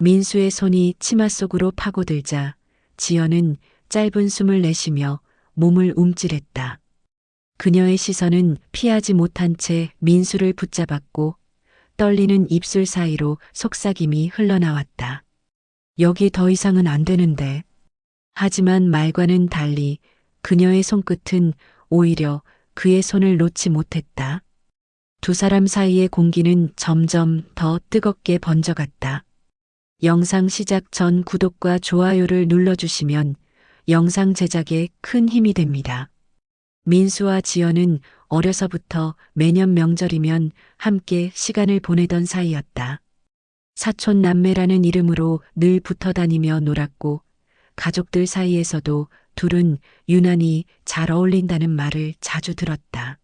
민수의 손이 치마 속으로 파고들자 지연은 짧은 숨을 내쉬며 몸을 움찔했다. 그녀의 시선은 피하지 못한 채 민수를 붙잡았고 떨리는 입술 사이로 속삭임이 흘러나왔다. 여기 더 이상은 안 되는데. 하지만 말과는 달리 그녀의 손끝은 오히려 그의 손을 놓지 못했다. 두 사람 사이의 공기는 점점 더 뜨겁게 번져갔다. 영상 시작 전 구독과 좋아요를 눌러주시면 영상 제작에 큰 힘이 됩니다. 민수와 지연은 어려서부터 매년 명절이면 함께 시간을 보내던 사이였다. 사촌 남매라는 이름으로 늘 붙어 다니며 놀았고 가족들 사이에서도 둘은 유난히 잘 어울린다는 말을 자주 들었다.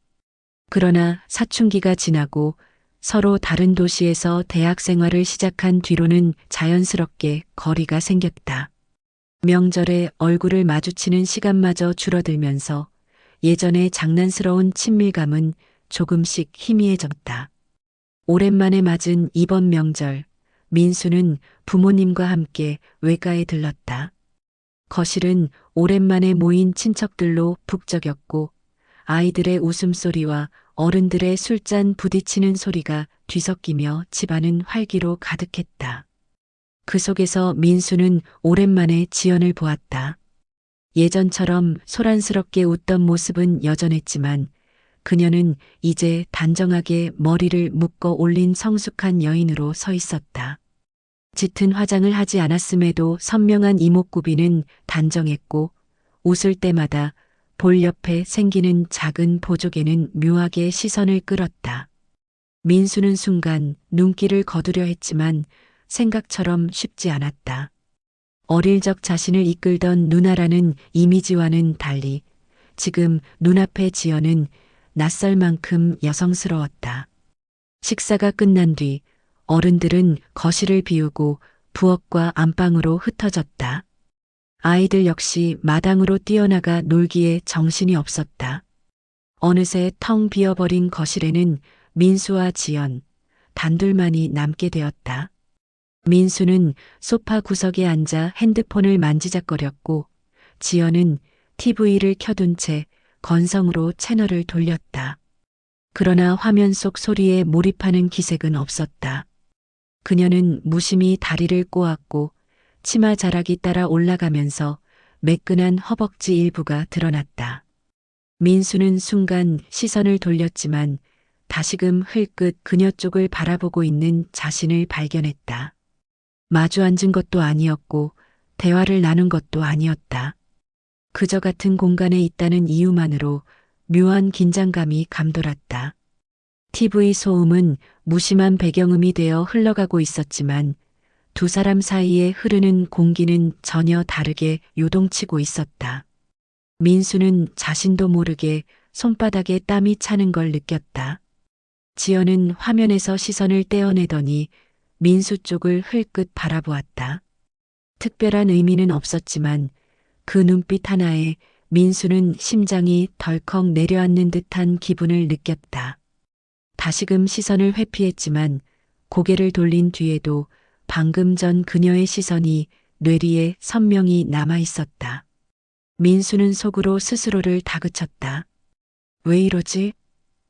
그러나 사춘기가 지나고 서로 다른 도시에서 대학 생활을 시작한 뒤로는 자연스럽게 거리가 생겼다. 명절에 얼굴을 마주치는 시간마저 줄어들면서 예전의 장난스러운 친밀감은 조금씩 희미해졌다. 오랜만에 맞은 이번 명절, 민수는 부모님과 함께 외가에 들렀다. 거실은 오랜만에 모인 친척들로 북적였고 아이들의 웃음소리와 어른들의 술잔 부딪히는 소리가 뒤섞이며 집안은 활기로 가득했다. 그 속에서 민수는 오랜만에 지연을 보았다. 예전처럼 소란스럽게 웃던 모습은 여전했지만 그녀는 이제 단정하게 머리를 묶어 올린 성숙한 여인으로 서 있었다. 짙은 화장을 하지 않았음에도 선명한 이목구비는 단정했고 웃을 때마다 볼 옆에 생기는 작은 보조개는 묘하게 시선을 끌었다. 민수는 순간 눈길을 거두려 했지만 생각처럼 쉽지 않았다. 어릴 적 자신을 이끌던 누나라는 이미지와는 달리 지금 눈앞의 지연은 낯설 만큼 여성스러웠다. 식사가 끝난 뒤 어른들은 거실을 비우고 부엌과 안방으로 흩어졌다. 아이들 역시 마당으로 뛰어나가 놀기에 정신이 없었다. 어느새 텅 비어버린 거실에는 민수와 지연, 단둘만이 남게 되었다. 민수는 소파 구석에 앉아 핸드폰을 만지작거렸고 지연은 TV를 켜둔 채 건성으로 채널을 돌렸다. 그러나 화면 속 소리에 몰입하는 기색은 없었다. 그녀는 무심히 다리를 꼬았고 치마 자락이 따라 올라가면서 매끈한 허벅지 일부가 드러났다. 민수는 순간 시선을 돌렸지만 다시금 흘끗 그녀 쪽을 바라보고 있는 자신을 발견했다. 마주 앉은 것도 아니었고 대화를 나눈 것도 아니었다. 그저 같은 공간에 있다는 이유만으로 묘한 긴장감이 감돌았다. TV 소음은 무심한 배경음이 되어 흘러가고 있었지만 두 사람 사이에 흐르는 공기는 전혀 다르게 요동치고 있었다. 민수는 자신도 모르게 손바닥에 땀이 차는 걸 느꼈다. 지연은 화면에서 시선을 떼어내더니 민수 쪽을 흘끗 바라보았다. 특별한 의미는 없었지만 그 눈빛 하나에 민수는 심장이 덜컥 내려앉는 듯한 기분을 느꼈다. 다시금 시선을 회피했지만 고개를 돌린 뒤에도 방금 전 그녀의 시선이 뇌리에 선명히 남아 있었다. 민수는 속으로 스스로를 다그쳤다. 왜 이러지?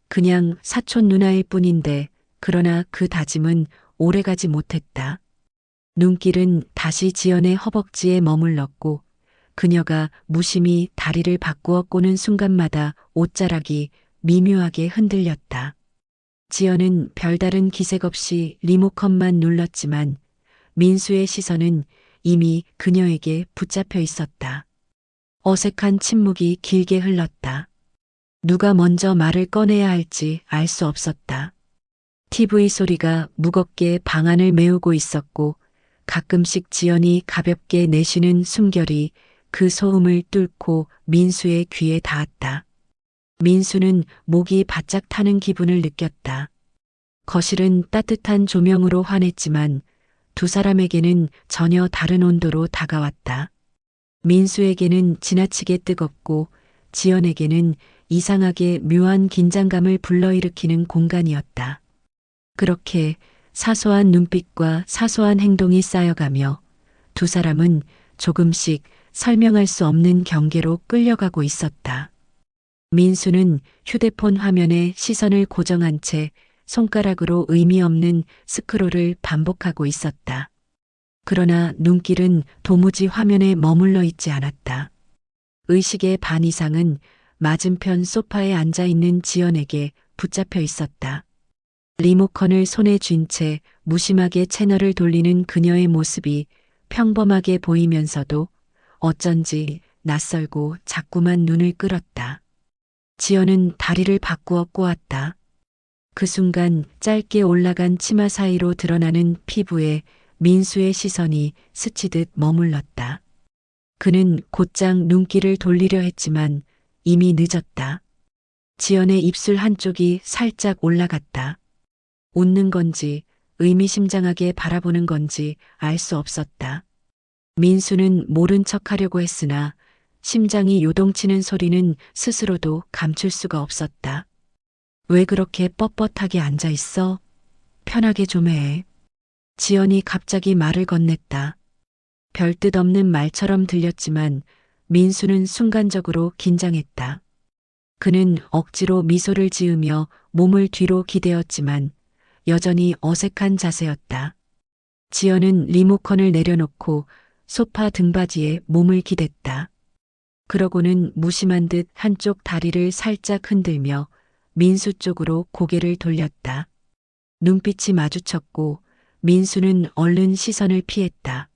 그냥 사촌 누나일 뿐인데 그러나 그 다짐은 오래가지 못했다. 눈길은 다시 지연의 허벅지에 머물렀고 그녀가 무심히 다리를 바꾸어 꼬는 순간마다 옷자락이 미묘하게 흔들렸다. 지연은 별다른 기색 없이 리모컨만 눌렀지만 민수의 시선은 이미 그녀에게 붙잡혀 있었다. 어색한 침묵이 길게 흘렀다. 누가 먼저 말을 꺼내야 할지 알 수 없었다. TV 소리가 무겁게 방안을 메우고 있었고 가끔씩 지연이 가볍게 내쉬는 숨결이 그 소음을 뚫고 민수의 귀에 닿았다. 민수는 목이 바짝 타는 기분을 느꼈다. 거실은 따뜻한 조명으로 환했지만 두 사람에게는 전혀 다른 온도로 다가왔다. 민수에게는 지나치게 뜨겁고 지연에게는 이상하게 묘한 긴장감을 불러일으키는 공간이었다. 그렇게 사소한 눈빛과 사소한 행동이 쌓여가며 두 사람은 조금씩 설명할 수 없는 경계로 끌려가고 있었다. 민수는 휴대폰 화면에 시선을 고정한 채 손가락으로 의미 없는 스크롤을 반복하고 있었다. 그러나 눈길은 도무지 화면에 머물러 있지 않았다. 의식의 반 이상은 맞은편 소파에 앉아 있는 지연에게 붙잡혀 있었다. 리모컨을 손에 쥔 채 무심하게 채널을 돌리는 그녀의 모습이 평범하게 보이면서도 어쩐지 낯설고 자꾸만 눈을 끌었다. 지연은 다리를 바꾸어 꼬았다. 그 순간 짧게 올라간 치마 사이로 드러나는 피부에 민수의 시선이 스치듯 머물렀다. 그는 곧장 눈길을 돌리려 했지만 이미 늦었다. 지연의 입술 한쪽이 살짝 올라갔다. 웃는 건지 의미심장하게 바라보는 건지 알 수 없었다. 민수는 모른 척 하려고 했으나 심장이 요동치는 소리는 스스로도 감출 수가 없었다. 왜 그렇게 뻣뻣하게 앉아 있어? 편하게 좀 해. 지연이 갑자기 말을 건넸다. 별뜻 없는 말처럼 들렸지만 민수는 순간적으로 긴장했다. 그는 억지로 미소를 지으며 몸을 뒤로 기대었지만 여전히 어색한 자세였다. 지연은 리모컨을 내려놓고 소파 등받이에 몸을 기댔다. 그러고는 무심한 듯 한쪽 다리를 살짝 흔들며 민수 쪽으로 고개를 돌렸다. 눈빛이 마주쳤고 민수는 얼른 시선을 피했다.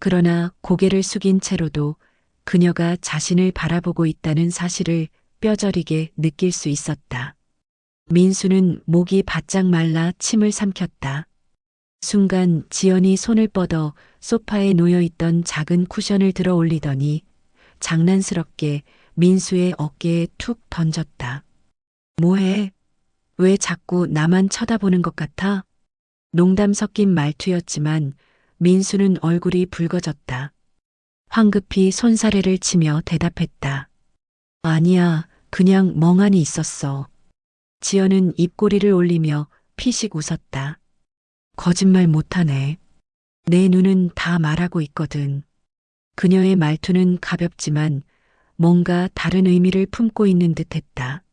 그러나 고개를 숙인 채로도 그녀가 자신을 바라보고 있다는 사실을 뼈저리게 느낄 수 있었다. 민수는 목이 바짝 말라 침을 삼켰다. 순간 지연이 손을 뻗어 소파에 놓여 있던 작은 쿠션을 들어 올리더니 장난스럽게 민수의 어깨에 툭 던졌다. 뭐해? 왜 자꾸 나만 쳐다보는 것 같아? 농담 섞인 말투였지만 민수는 얼굴이 붉어졌다. 황급히 손사래를 치며 대답했다. 아니야, 그냥 멍하니 있었어. 지연은 입꼬리를 올리며 피식 웃었다. 거짓말 못하네. 내 눈은 다 말하고 있거든. 그녀의 말투는 가볍지만 뭔가 다른 의미를 품고 있는 듯 했다.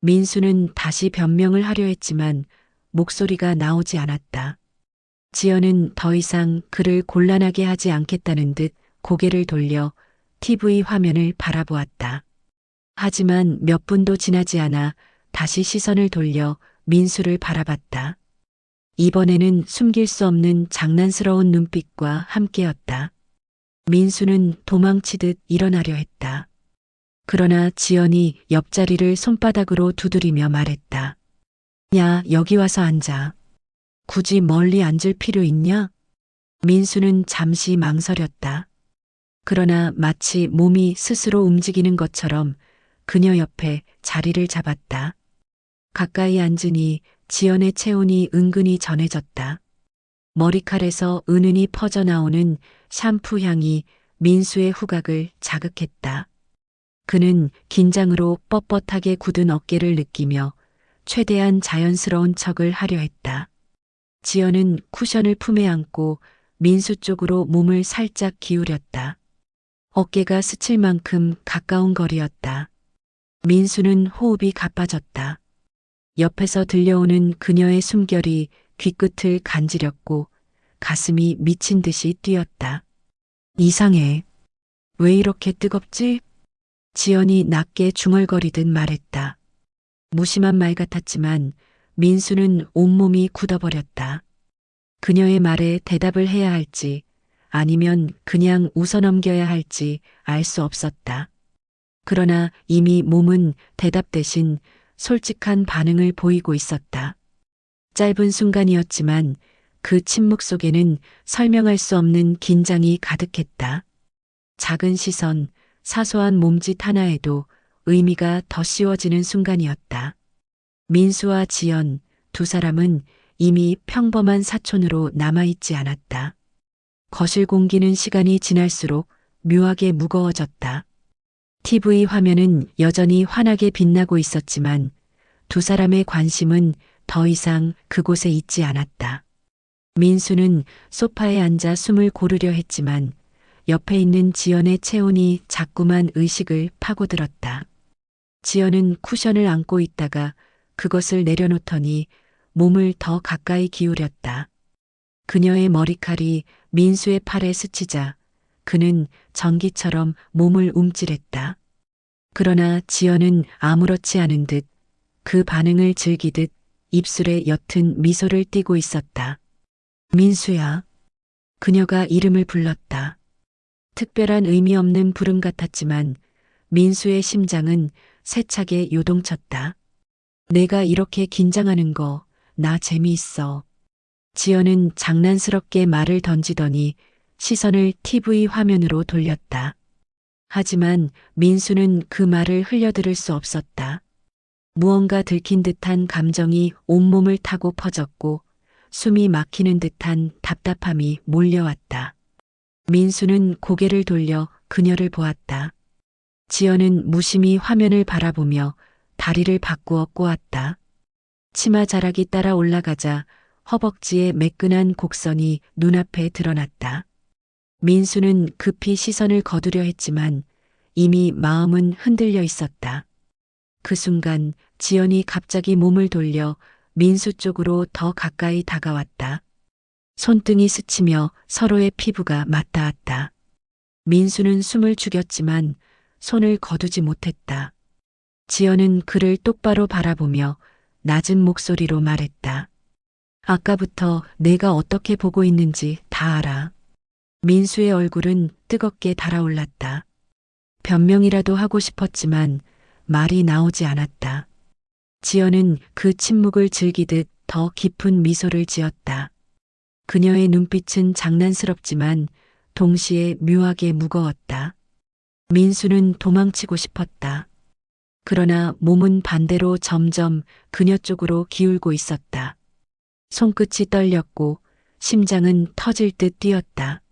민수는 다시 변명을 하려 했지만 목소리가 나오지 않았다. 지연은 더 이상 그를 곤란하게 하지 않겠다는 듯 고개를 돌려 TV 화면을 바라보았다. 하지만 몇 분도 지나지 않아 다시 시선을 돌려 민수를 바라봤다. 이번에는 숨길 수 없는 장난스러운 눈빛과 함께였다. 민수는 도망치듯 일어나려 했다. 그러나 지연이 옆자리를 손바닥으로 두드리며 말했다. 야, 여기 와서 앉아. 굳이 멀리 앉을 필요 있냐? 민수는 잠시 망설였다. 그러나 마치 몸이 스스로 움직이는 것처럼 그녀 옆에 자리를 잡았다. 가까이 앉으니 지연의 체온이 은근히 전해졌다. 머리칼에서 은은히 퍼져나오는 샴푸 향이 민수의 후각을 자극했다. 그는 긴장으로 뻣뻣하게 굳은 어깨를 느끼며 최대한 자연스러운 척을 하려 했다. 지연은 쿠션을 품에 안고 민수 쪽으로 몸을 살짝 기울였다. 어깨가 스칠 만큼 가까운 거리였다. 민수는 호흡이 가빠졌다. 옆에서 들려오는 그녀의 숨결이 귀끝을 간지렸고 가슴이 미친 듯이 뛰었다. 이상해. 왜 이렇게 뜨겁지? 지연이 낮게 중얼거리듯 말했다. 무심한 말 같았지만 민수는 온몸이 굳어버렸다. 그녀의 말에 대답을 해야 할지 아니면 그냥 웃어넘겨야 할지 알 수 없었다. 그러나 이미 몸은 대답 대신 솔직한 반응을 보이고 있었다. 짧은 순간이었지만 그 침묵 속에는 설명할 수 없는 긴장이 가득했다. 작은 시선, 사소한 몸짓 하나에도 의미가 더 씌워지는 순간이었다. 민수와 지연 두 사람은 이미 평범한 사촌으로 남아있지 않았다. 거실 공기는 시간이 지날수록 묘하게 무거워졌다. TV 화면은 여전히 환하게 빛나고 있었지만 두 사람의 관심은 더 이상 그곳에 있지 않았다. 민수는 소파에 앉아 숨을 고르려 했지만 옆에 있는 지연의 체온이 자꾸만 의식을 파고들었다. 지연은 쿠션을 안고 있다가 그것을 내려놓더니 몸을 더 가까이 기울였다. 그녀의 머리칼이 민수의 팔에 스치자 그는 전기처럼 몸을 움찔했다. 그러나 지연은 아무렇지 않은 듯 그 반응을 즐기듯 입술에 옅은 미소를 띠고 있었다. 민수야. 그녀가 이름을 불렀다. 특별한 의미 없는 부름 같았지만 민수의 심장은 세차게 요동쳤다. 내가 이렇게 긴장하는 거 나 재미있어. 지연은 장난스럽게 말을 던지더니 시선을 TV 화면으로 돌렸다. 하지만 민수는 그 말을 흘려들을 수 없었다. 무언가 들킨 듯한 감정이 온몸을 타고 퍼졌고 숨이 막히는 듯한 답답함이 몰려왔다. 민수는 고개를 돌려 그녀를 보았다. 지연은 무심히 화면을 바라보며 다리를 바꾸어 꼬았다. 치마 자락이 따라 올라가자 허벅지의 매끈한 곡선이 눈앞에 드러났다. 민수는 급히 시선을 거두려 했지만 이미 마음은 흔들려 있었다. 그 순간 지연이 갑자기 몸을 돌려 민수 쪽으로 더 가까이 다가왔다. 손등이 스치며 서로의 피부가 맞닿았다. 민수는 숨을 죽였지만 손을 거두지 못했다. 지연은 그를 똑바로 바라보며 낮은 목소리로 말했다. 아까부터 내가 어떻게 보고 있는지 다 알아. 민수의 얼굴은 뜨겁게 달아올랐다. 변명이라도 하고 싶었지만 말이 나오지 않았다. 지연은 그 침묵을 즐기듯 더 깊은 미소를 지었다. 그녀의 눈빛은 장난스럽지만 동시에 묘하게 무거웠다. 민수는 도망치고 싶었다. 그러나 몸은 반대로 점점 그녀 쪽으로 기울고 있었다. 손끝이 떨렸고 심장은 터질 듯 뛰었다.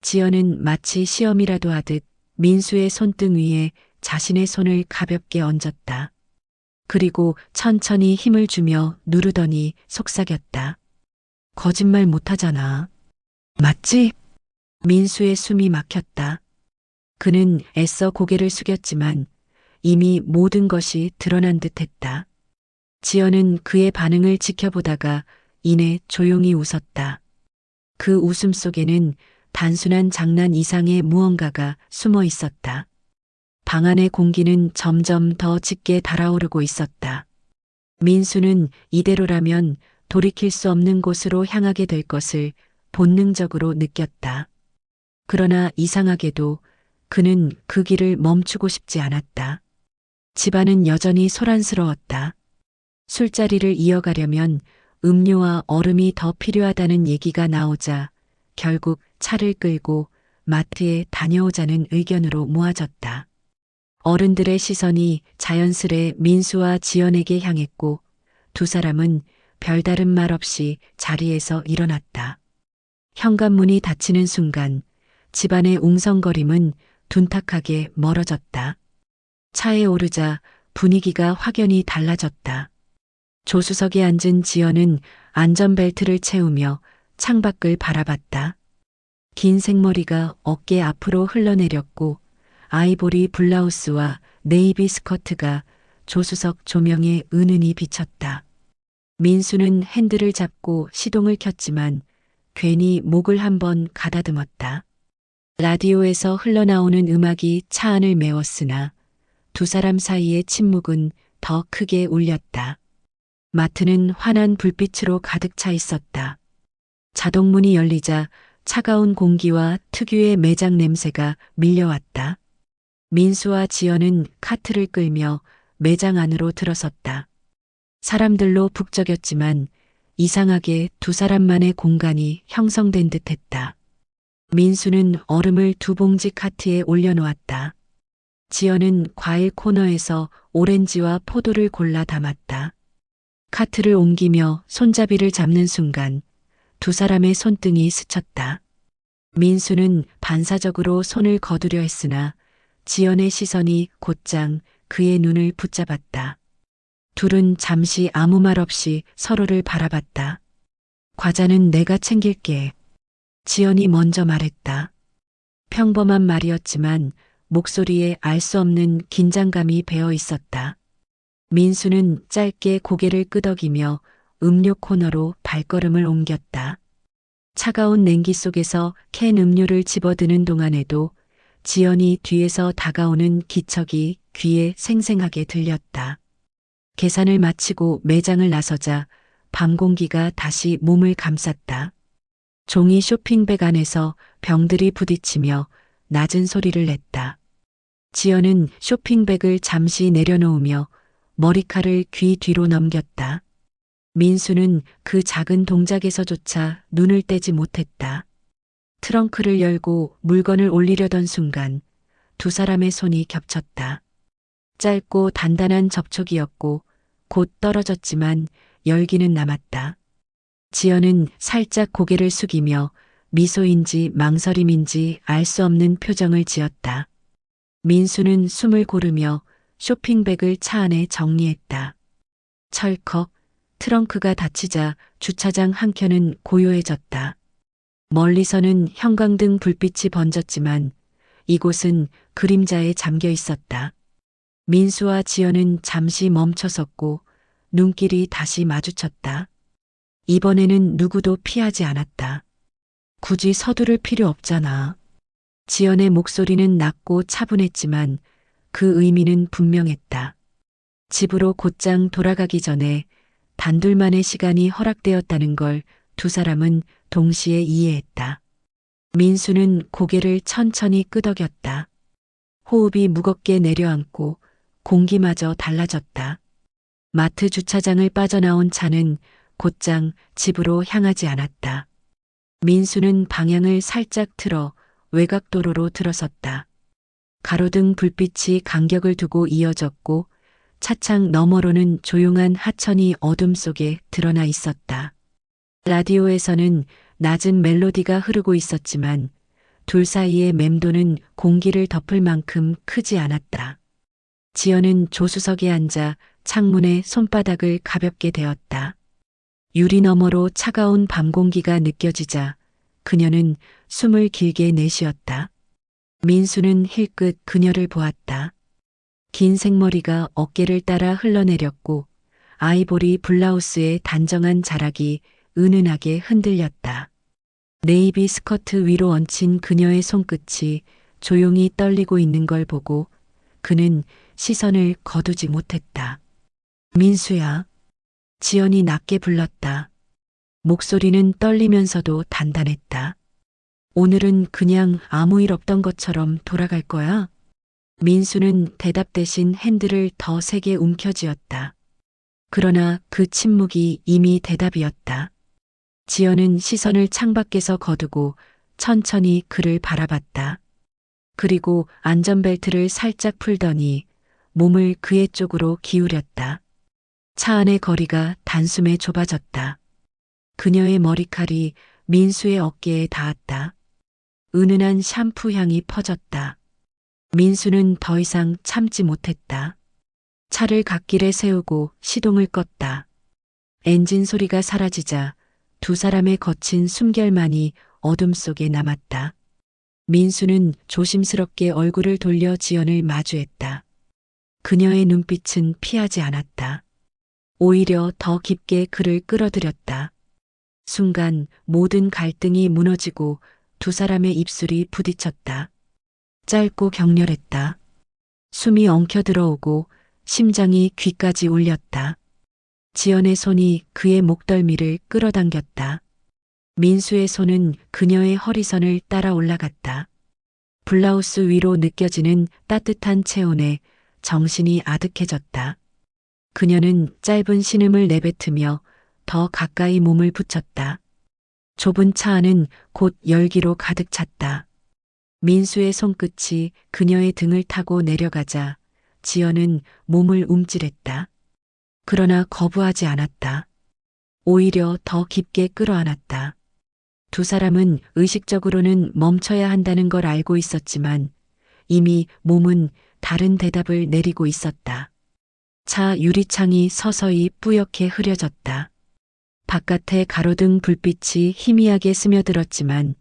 지연은 마치 시험이라도 하듯 민수의 손등 위에 자신의 손을 가볍게 얹었다. 그리고 천천히 힘을 주며 누르더니 속삭였다. 거짓말 못하잖아. 맞지? 민수의 숨이 막혔다. 그는 애써 고개를 숙였지만 이미 모든 것이 드러난 듯 했다. 지연은 그의 반응을 지켜보다가 이내 조용히 웃었다. 그 웃음 속에는 단순한 장난 이상의 무언가가 숨어 있었다. 방 안의 공기는 점점 더 짙게 달아오르고 있었다. 민수는 이대로라면 돌이킬 수 없는 곳으로 향하게 될 것을 본능적으로 느꼈다. 그러나 이상하게도 그는 그 길을 멈추고 싶지 않았다. 집안은 여전히 소란스러웠다. 술자리를 이어가려면 음료와 얼음이 더 필요하다는 얘기가 나오자 결국 차를 끌고 마트에 다녀오자는 의견으로 모아졌다. 어른들의 시선이 자연스레 민수와 지연에게 향했고 두 사람은 별다른 말 없이 자리에서 일어났다. 현관문이 닫히는 순간 집안의 웅성거림은 둔탁하게 멀어졌다. 차에 오르자 분위기가 확연히 달라졌다. 조수석에 앉은 지연은 안전벨트를 채우며 창밖을 바라봤다. 긴 생머리가 어깨 앞으로 흘러내렸고 아이보리 블라우스와 네이비 스커트가 조수석 조명에 은은히 비쳤다. 민수는 핸들을 잡고 시동을 켰지만 괜히 목을 한번 가다듬었다. 라디오에서 흘러나오는 음악이 차 안을 메웠으나 두 사람 사이의 침묵은 더 크게 울렸다. 마트는 환한 불빛으로 가득 차 있었다. 자동문이 열리자 차가운 공기와 특유의 매장 냄새가 밀려왔다. 민수와 지연은 카트를 끌며 매장 안으로 들어섰다. 사람들로 북적였지만 이상하게 두 사람만의 공간이 형성된 듯 했다. 민수는 얼음을 두 봉지 카트에 올려놓았다. 지연은 과일 코너에서 오렌지와 포도를 골라 담았다. 카트를 옮기며 손잡이를 잡는 순간 두 사람의 손등이 스쳤다. 민수는 반사적으로 손을 거두려 했으나 지연의 시선이 곧장 그의 눈을 붙잡았다. 둘은 잠시 아무 말 없이 서로를 바라봤다. 과자는 내가 챙길게. 지연이 먼저 말했다. 평범한 말이었지만 목소리에 알 수 없는 긴장감이 배어 있었다. 민수는 짧게 고개를 끄덕이며 음료 코너로 발걸음을 옮겼다. 차가운 냉기 속에서 캔 음료를 집어드는 동안에도 지연이 뒤에서 다가오는 기척이 귀에 생생하게 들렸다. 계산을 마치고 매장을 나서자 밤 공기가 다시 몸을 감쌌다. 종이 쇼핑백 안에서 병들이 부딪히며 낮은 소리를 냈다. 지연은 쇼핑백을 잠시 내려놓으며 머리칼을 귀 뒤로 넘겼다. 민수는 그 작은 동작에서조차 눈을 떼지 못했다. 트렁크를 열고 물건을 올리려던 순간 두 사람의 손이 겹쳤다. 짧고 단단한 접촉이었고 곧 떨어졌지만 열기는 남았다. 지연은 살짝 고개를 숙이며 미소인지 망설임인지 알 수 없는 표정을 지었다. 민수는 숨을 고르며 쇼핑백을 차 안에 정리했다. 철컥 트렁크가 닫히자 주차장 한켠은 고요해졌다. 멀리서는 형광등 불빛이 번졌지만 이곳은 그림자에 잠겨 있었다. 민수와 지연은 잠시 멈춰섰고 눈길이 다시 마주쳤다. 이번에는 누구도 피하지 않았다. 굳이 서두를 필요 없잖아. 지연의 목소리는 낮고 차분했지만 그 의미는 분명했다. 집으로 곧장 돌아가기 전에 단둘만의 시간이 허락되었다는 걸 두 사람은 동시에 이해했다. 민수는 고개를 천천히 끄덕였다. 호흡이 무겁게 내려앉고 공기마저 달라졌다. 마트 주차장을 빠져나온 차는 곧장 집으로 향하지 않았다. 민수는 방향을 살짝 틀어 외곽도로로 들어섰다. 가로등 불빛이 간격을 두고 이어졌고 차창 너머로는 조용한 하천이 어둠 속에 드러나 있었다. 라디오에서는 낮은 멜로디가 흐르고 있었지만 둘 사이의 맴도는 공기를 덮을 만큼 크지 않았다. 지연은 조수석에 앉아 창문에 손바닥을 가볍게 대었다. 유리 너머로 차가운 밤 공기가 느껴지자 그녀는 숨을 길게 내쉬었다. 민수는 힐끗 그녀를 보았다. 긴 생머리가 어깨를 따라 흘러내렸고 아이보리 블라우스의 단정한 자락이 은은하게 흔들렸다. 네이비 스커트 위로 얹힌 그녀의 손끝이 조용히 떨리고 있는 걸 보고 그는 시선을 거두지 못했다. 민수야. 지연이 낮게 불렀다. 목소리는 떨리면서도 단단했다. 오늘은 그냥 아무 일 없던 것처럼 돌아갈 거야? 민수는 대답 대신 핸들을 더 세게 움켜쥐었다. 그러나 그 침묵이 이미 대답이었다. 지연은 시선을 창밖에서 거두고 천천히 그를 바라봤다. 그리고 안전벨트를 살짝 풀더니 몸을 그의 쪽으로 기울였다. 차 안의 거리가 단숨에 좁아졌다. 그녀의 머리칼이 민수의 어깨에 닿았다. 은은한 샴푸 향이 퍼졌다. 민수는 더 이상 참지 못했다. 차를 갓길에 세우고 시동을 껐다. 엔진 소리가 사라지자 두 사람의 거친 숨결만이 어둠 속에 남았다. 민수는 조심스럽게 얼굴을 돌려 지연을 마주했다. 그녀의 눈빛은 피하지 않았다. 오히려 더 깊게 그를 끌어들였다. 순간 모든 갈등이 무너지고 두 사람의 입술이 부딪혔다. 짧고 격렬했다. 숨이 엉켜 들어오고 심장이 귀까지 울렸다. 지연의 손이 그의 목덜미를 끌어당겼다. 민수의 손은 그녀의 허리선을 따라 올라갔다. 블라우스 위로 느껴지는 따뜻한 체온에 정신이 아득해졌다. 그녀는 짧은 신음을 내뱉으며 더 가까이 몸을 붙였다. 좁은 차 안은 곧 열기로 가득 찼다. 민수의 손끝이 그녀의 등을 타고 내려가자 지연은 몸을 움찔했다. 그러나 거부하지 않았다. 오히려 더 깊게 끌어안았다. 두 사람은 의식적으로는 멈춰야 한다는 걸 알고 있었지만 이미 몸은 다른 대답을 내리고 있었다. 차 유리창이 서서히 뿌옇게 흐려졌다. 바깥에 가로등 불빛이 희미하게 스며들었지만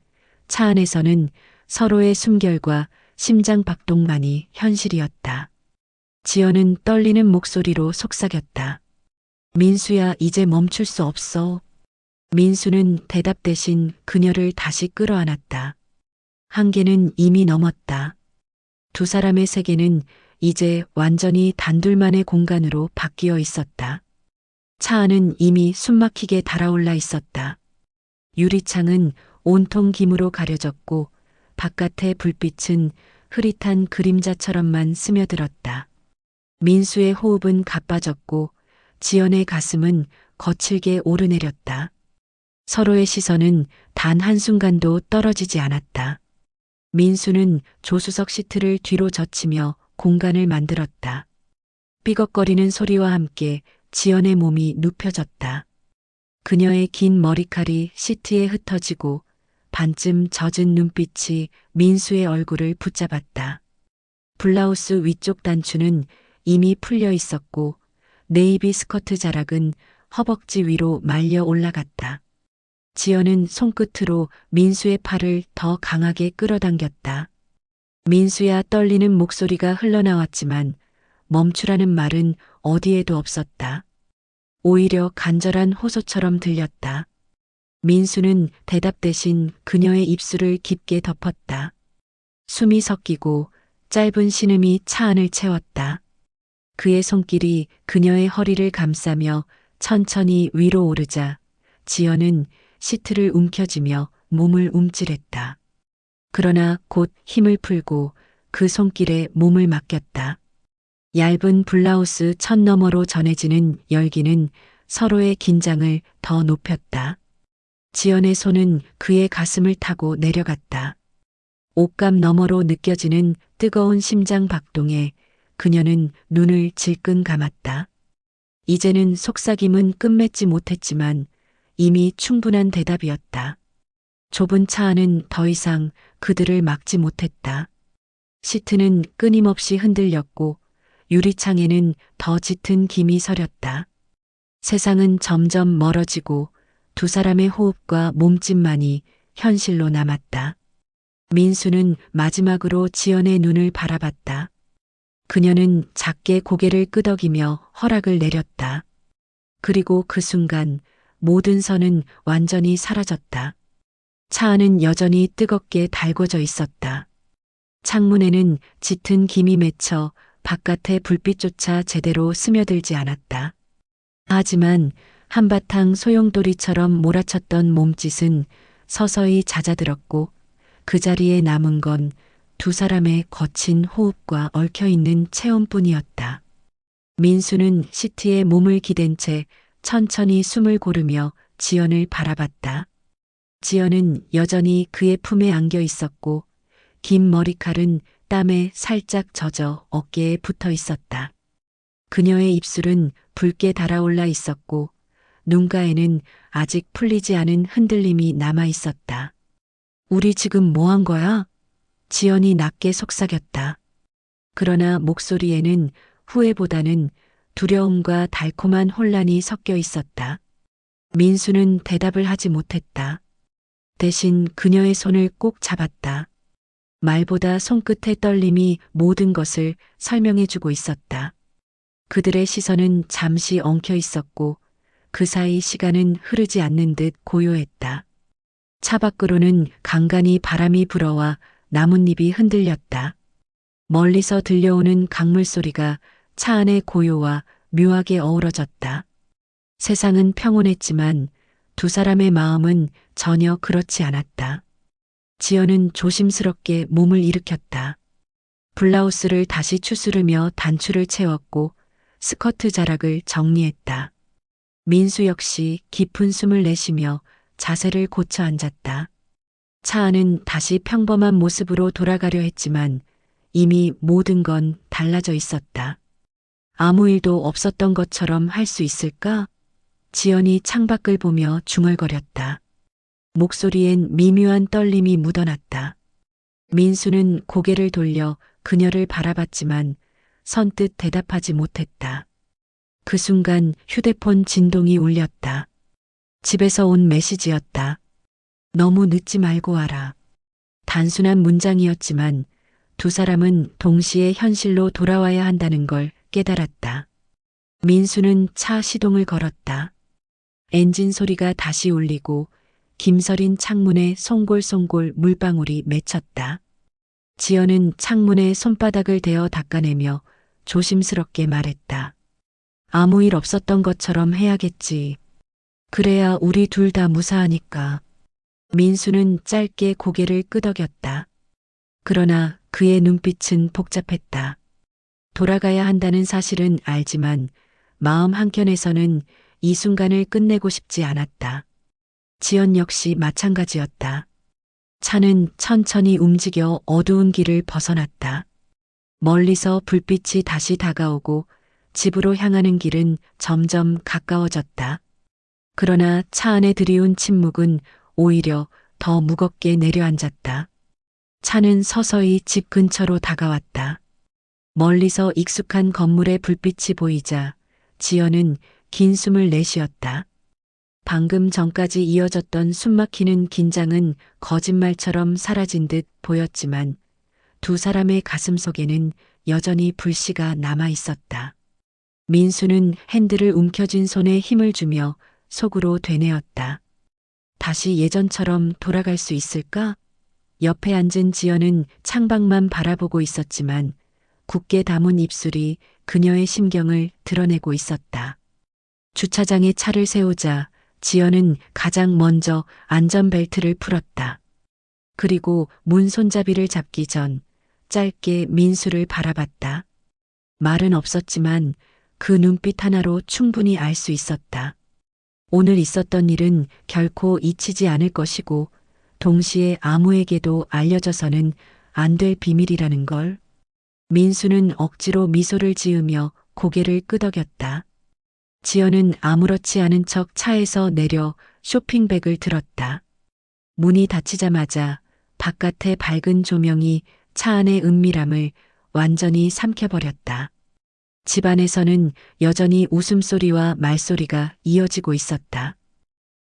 차 안에서는 서로의 숨결과 심장 박동만이 현실이었다. 지연은 떨리는 목소리로 속삭였다. 민수야, 이제 멈출 수 없어. 민수는 대답 대신 그녀를 다시 끌어안았다. 한계는 이미 넘었다. 두 사람의 세계는 이제 완전히 단둘만의 공간으로 바뀌어 있었다. 차 안은 이미 숨막히게 달아올라 있었다. 유리창은 온통 김으로 가려졌고 바깥의 불빛은 흐릿한 그림자처럼만 스며들었다. 민수의 호흡은 가빠졌고 지연의 가슴은 거칠게 오르내렸다. 서로의 시선은 단 한순간도 떨어지지 않았다. 민수는 조수석 시트를 뒤로 젖히며 공간을 만들었다. 삐걱거리는 소리와 함께 지연의 몸이 눕혀졌다. 그녀의 긴 머리칼이 시트에 흩어지고 반쯤 젖은 눈빛이 민수의 얼굴을 붙잡았다. 블라우스 위쪽 단추는 이미 풀려 있었고 네이비 스커트 자락은 허벅지 위로 말려 올라갔다. 지연은 손끝으로 민수의 팔을 더 강하게 끌어당겼다. 민수야 떨리는 목소리가 흘러나왔지만 멈추라는 말은 어디에도 없었다. 오히려 간절한 호소처럼 들렸다. 민수는 대답 대신 그녀의 입술을 깊게 덮었다. 숨이 섞이고 짧은 신음이 차 안을 채웠다. 그의 손길이 그녀의 허리를 감싸며 천천히 위로 오르자 지연은 시트를 움켜쥐며 몸을 움찔했다. 그러나 곧 힘을 풀고 그 손길에 몸을 맡겼다. 얇은 블라우스 천 너머로 전해지는 열기는 서로의 긴장을 더 높였다. 지연의 손은 그의 가슴을 타고 내려갔다. 옷감 너머로 느껴지는 뜨거운 심장 박동에 그녀는 눈을 질끈 감았다. 이제는 속삭임은 끝맺지 못했지만 이미 충분한 대답이었다. 좁은 차 안은 더 이상 그들을 막지 못했다. 시트는 끊임없이 흔들렸고 유리창에는 더 짙은 김이 서렸다. 세상은 점점 멀어지고 두 사람의 호흡과 몸짓만이 현실로 남았다. 민수는 마지막으로 지연의 눈을 바라봤다. 그녀는 작게 고개를 끄덕이며 허락을 내렸다. 그리고 그 순간 모든 선은 완전히 사라졌다. 차 안은 여전히 뜨겁게 달궈져 있었다. 창문에는 짙은 김이 맺혀 바깥의 불빛조차 제대로 스며들지 않았다. 하지만 한바탕 소용돌이처럼 몰아쳤던 몸짓은 서서히 잦아들었고 그 자리에 남은 건 두 사람의 거친 호흡과 얽혀 있는 체온뿐이었다. 민수는 시트에 몸을 기댄 채 천천히 숨을 고르며 지연을 바라봤다. 지연은 여전히 그의 품에 안겨 있었고 긴 머리칼은 땀에 살짝 젖어 어깨에 붙어 있었다. 그녀의 입술은 붉게 달아올라 있었고 눈가에는 아직 풀리지 않은 흔들림이 남아 있었다. 우리 지금 뭐 한 거야? 지연이 낮게 속삭였다. 그러나 목소리에는 후회보다는 두려움과 달콤한 혼란이 섞여 있었다. 민수는 대답을 하지 못했다. 대신 그녀의 손을 꼭 잡았다. 말보다 손끝의 떨림이 모든 것을 설명해주고 있었다. 그들의 시선은 잠시 엉켜 있었고 그 사이 시간은 흐르지 않는 듯 고요했다. 차 밖으로는 간간히 바람이 불어와 나뭇잎이 흔들렸다. 멀리서 들려오는 강물 소리가 차 안의 고요와 묘하게 어우러졌다. 세상은 평온했지만 두 사람의 마음은 전혀 그렇지 않았다. 지연은 조심스럽게 몸을 일으켰다. 블라우스를 다시 추스르며 단추를 채웠고 스커트 자락을 정리했다. 민수 역시 깊은 숨을 내쉬며 자세를 고쳐 앉았다. 차 안은 다시 평범한 모습으로 돌아가려 했지만 이미 모든 건 달라져 있었다. 아무 일도 없었던 것처럼 할 수 있을까? 지연이 창밖을 보며 중얼거렸다. 목소리엔 미묘한 떨림이 묻어났다. 민수는 고개를 돌려 그녀를 바라봤지만 선뜻 대답하지 못했다. 그 순간 휴대폰 진동이 울렸다. 집에서 온 메시지였다. 너무 늦지 말고 와라. 단순한 문장이었지만 두 사람은 동시에 현실로 돌아와야 한다는 걸 깨달았다. 민수는 차 시동을 걸었다. 엔진 소리가 다시 울리고 김서린 창문에 송골송골 물방울이 맺혔다. 지연은 창문에 손바닥을 대어 닦아내며 조심스럽게 말했다. 아무 일 없었던 것처럼 해야겠지. 그래야 우리 둘 다 무사하니까. 민수는 짧게 고개를 끄덕였다. 그러나 그의 눈빛은 복잡했다. 돌아가야 한다는 사실은 알지만 마음 한켠에서는 이 순간을 끝내고 싶지 않았다. 지연 역시 마찬가지였다. 차는 천천히 움직여 어두운 길을 벗어났다. 멀리서 불빛이 다시 다가오고 집으로 향하는 길은 점점 가까워졌다. 그러나 차 안에 들이운 침묵은 오히려 더 무겁게 내려앉았다. 차는 서서히 집 근처로 다가왔다. 멀리서 익숙한 건물의 불빛이 보이자 지연은 긴 숨을 내쉬었다. 방금 전까지 이어졌던 숨막히는 긴장은 거짓말처럼 사라진 듯 보였지만 두 사람의 가슴 속에는 여전히 불씨가 남아 있었다. 민수는 핸들을 움켜쥔 손에 힘을 주며 속으로 되뇌었다. 다시 예전처럼 돌아갈 수 있을까? 옆에 앉은 지연은 창밖만 바라보고 있었지만 굳게 담은 입술이 그녀의 심경을 드러내고 있었다. 주차장에 차를 세우자 지연은 가장 먼저 안전벨트를 풀었다. 그리고 문 손잡이를 잡기 전 짧게 민수를 바라봤다. 말은 없었지만 그 눈빛 하나로 충분히 알 수 있었다. 오늘 있었던 일은 결코 잊히지 않을 것이고 동시에 아무에게도 알려져서는 안 될 비밀이라는 걸. 민수는 억지로 미소를 지으며 고개를 끄덕였다. 지연은 아무렇지 않은 척 차에서 내려 쇼핑백을 들었다. 문이 닫히자마자 바깥의 밝은 조명이 차 안의 은밀함을 완전히 삼켜버렸다. 집안에서는 여전히 웃음소리와 말소리가 이어지고 있었다.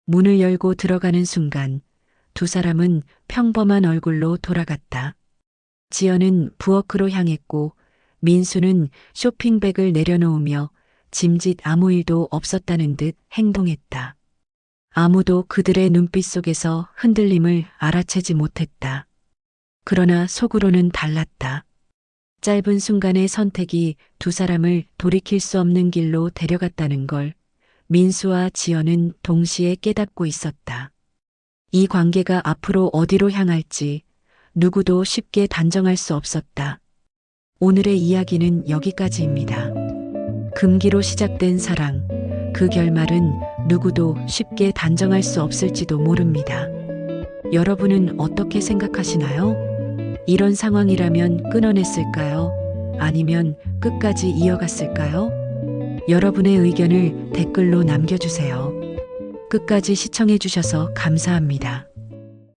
문을 열고 들어가는 순간 두 사람은 평범한 얼굴로 돌아갔다. 지연은 부엌으로 향했고 민수는 쇼핑백을 내려놓으며 짐짓 아무 일도 없었다는 듯 행동했다. 아무도 그들의 눈빛 속에서 흔들림을 알아채지 못했다. 그러나 속으로는 달랐다. 짧은 순간의 선택이 두 사람을 돌이킬 수 없는 길로 데려갔다는 걸 민수와 지연은 동시에 깨닫고 있었다. 이 관계가 앞으로 어디로 향할지 누구도 쉽게 단정할 수 없었다. 오늘의 이야기는 여기까지입니다. 금기로 시작된 사랑, 그 결말은 누구도 쉽게 단정할 수 없을지도 모릅니다. 여러분은 어떻게 생각하시나요? 이런 상황이라면 끊어냈을까요? 아니면 끝까지 이어갔을까요? 여러분의 의견을 댓글로 남겨주세요. 끝까지 시청해주셔서 감사합니다.